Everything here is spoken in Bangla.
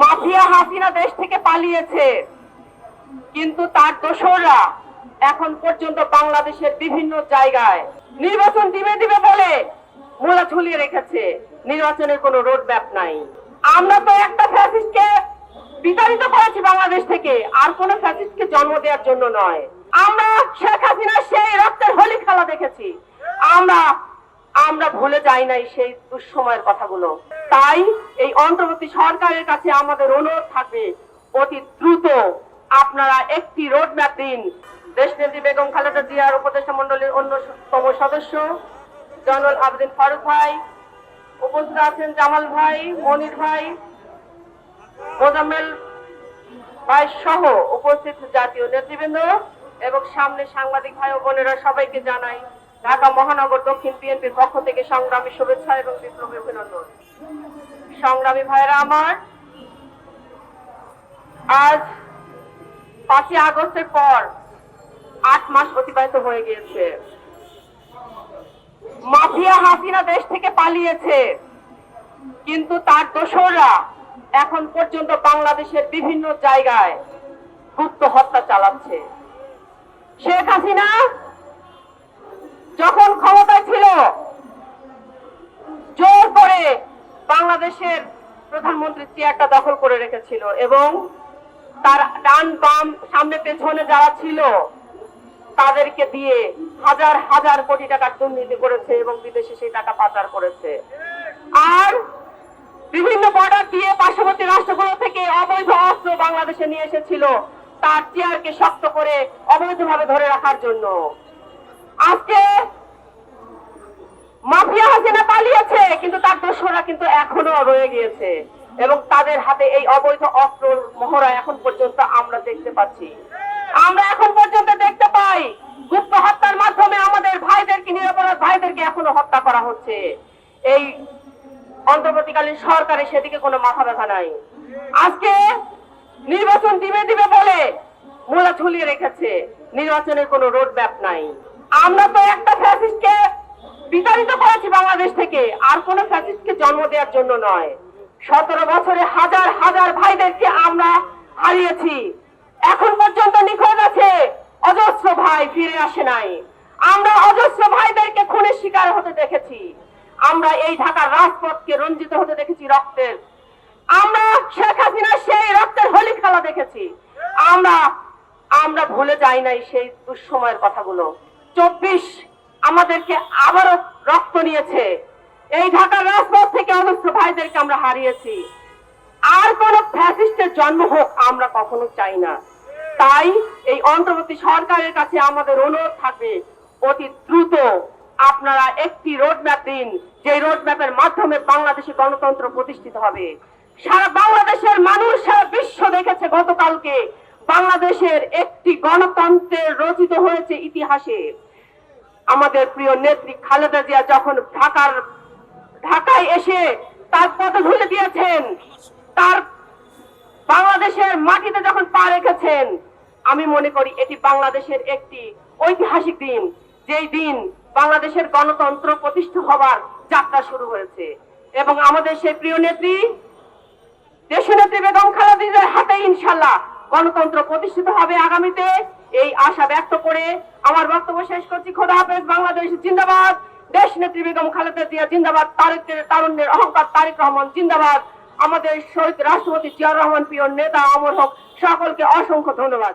মাফিয়া হাসিনা দেশ থেকে পালিয়েছে। কিন্তু তার দোসররা এখন পর্যন্ত বাংলাদেশের বিভিন্ন জায়গায় নির্বাচন দিবে দিবে বলে মোলা ঝুলিয়ে রেখেছে। নির্বাচনের কোনো রোড ম্যাপ নাই। আমরা তো একটা ফ্যাসিস্টকে বিতাড়িত করেছি বাংলাদেশ থেকে, আর কোন ফ্যাসিস্টকে জন্ম দেওয়ার জন্য নয়। আমরা শেখ হাসিনার সেই রক্তের হোলি খেলা দেখেছি। আমরা আমরা ভুলে যাই নাই সেই দুঃসময়ের কথাগুলো। তাই এই অন্তর্বর্তী সরকারের কাছে আমাদের অনুরোধ থাকবে, অতি দ্রুত আপনারা একটি রোড ম্যাপ দিন দেশনেত্রী বেগম খালেদা জিয়ার উপদেষ্টা মন্ডলীর অন্যতম সদস্য, জয়নুল আবেদিন ফারুক ভাই, উপস্থিত আছেন জামাল ভাই, মনির ভাই, মোজাম্মেল ভাই সহ উপস্থিত জাতীয় নেতৃবৃন্দ এবং সামনে সাংবাদিক ভাই ও বোনেরা সবাইকে জানাই ঢাকা মহানগর দক্ষিণ বিএনপির পক্ষ থেকে সংগ্রামী শুভেচ্ছা এবং বিপ্লবী অভিনন্দন। সংগ্রামী ভাইরা আমার, আজ পাঁচই আগস্টের পর আট মাস অতিবাহিত হয়ে গিয়েছে। মাফিয়া হাসিনা দেশ থেকে পালিয়েছে, কিন্তু তার দোসররা এখন পর্যন্ত বাংলাদেশের বিভিন্ন জায়গায় গুপ্ত হত্যা চালাচ্ছে। শেখ হাসিনা যখন ক্ষমতায় ছিল, জোর করে বাংলাদেশের প্রধানমন্ত্রী চেয়ারটা দখল করে রেখেছিল এবং তার ডান বাম সামনে পেছনে যারা ছিল, তাদেরকে দিয়ে হাজার হাজার কোটি টাকার দুর্নীতি করেছে এবং বিদেশে সেই টাকা পাচার করেছে। আর বিভিন্ন বর্ডার দিয়ে পার্শ্ববর্তী রাষ্ট্রগুলো থেকে অবৈধ অস্ত্র বাংলাদেশে নিয়ে এসেছিল, তার চেয়ারকে শক্ত করে অবৈধভাবে ধরে রাখার জন্য। আজকে মাফিয়া হাসিনা পালিয়েছে, কিন্তু তার দোষরা কিন্তু এখনও রয়ে গিয়েছে এবং তাদের হাতে এই অবৈধ অস্ত্র মহড়া এখন পর্যন্ত আমরা দেখতে পাচ্ছি। আমরা এখন পর্যন্ত দেখতে পাই গুপ্ত হত্যার মাধ্যমে আমাদের ভাইদেরকে, নিরাপরাধ ভাইদেরকে এখনও হত্যা করা হচ্ছে। এই অন্তর্বর্তীকালীন সরকারের সেদিকে কোনো মাথা ব্যথা নাই। আজকে নির্বাচন দিবে দিবে বলে মোলা ঝুলিয়ে রেখেছে। নির্বাচনের কোনো রোড ম্যাপ নাই। আমরা তো একটা ফ্যাসিস্টকে বিতাড়িত করেছি বাংলাদেশ থেকে, আর কোন ফ্যাসিস্টকে জন্ম দেওয়ার জন্য নয়। সতেরো বছরে হাজার হাজার ভাইদেরকে আমরা হারিয়েছি। এখন পর্যন্ত নিখোঁজ আছে। অজস্র ভাই ফিরে আসে নাই। আমরা অজস্র ভাইদেরকে খুনের শিকার হতে দেখেছি। আমরা এই ঢাকার রাজপথকে রঞ্জিত হতে দেখেছি রক্তের। আমরা শেখ হাসিনার সেই রক্তের হোলি খেলা দেখেছি। আমরা আমরা ভুলে যাই নাই সেই দুঃসময়ের কথাগুলো। চব্বিশ আমাদেরকে আবারও রক্ত নিয়েছে। এই ঢাকার রাজপথ থেকে অজস্র ভাইদেরকে আমরা হারিয়েছি। আর কোন ফ্যাসিস্টের জন্ম হোক আমরা কখনো চাই না। তাই এই অন্তর্বর্তী সরকারের কাছে আমাদের অনুরোধ থাকবে, অতি দ্রুত আপনারা একটি রোড ম্যাপ দিন যে রোড ম্যাপের মাধ্যমে বাংলাদেশে গণতন্ত্র প্রতিষ্ঠিত হবে। সারা বাংলাদেশের মানুষ, সারা বিশ্ব দেখেছে গতকালকে বাংলাদেশের একটি গণতন্ত্রের রচিত হয়েছে ইতিহাসে। আমাদের প্রিয় নেত্রী খালেদা জিয়া যখন ঢাকার, ঢাকায় এসে তার পদ ধুলে দিয়েছেন, তার বাংলাদেশের মাটিতে যখন পা রেখেছেন, আমি মনে করি এটি বাংলাদেশের একটি ঐতিহাসিক দিন, যেই দিন বাংলাদেশের গণতন্ত্র প্রতিষ্ঠা হবার যাত্রা শুরু হয়েছে। এবং আমাদের সেই প্রিয় নেত্রী, দেশনেত্রী বেগম খালেদা জিয়ার হাতে ইনশাল্লাহ গণতন্ত্র প্রতিষ্ঠিত হবে আগামীতে, এই আশা ব্যক্ত করে আমার বক্তব্য শেষ করছি। খোদা হাফেজ, বাংলাদেশ জিন্দাবাদ। দেশ নেত্রী বেগম খালেদা জিয়া জিন্দাবাদ। তারিক তারুণ্যের অহংকার তারিক রহমান জিন্দাবাদ। আমাদের শহীদ রাষ্ট্রপতি জিয়াউর রহমান প্রিয় নেতা অমর হক, সকলকে অসংখ্য ধন্যবাদ।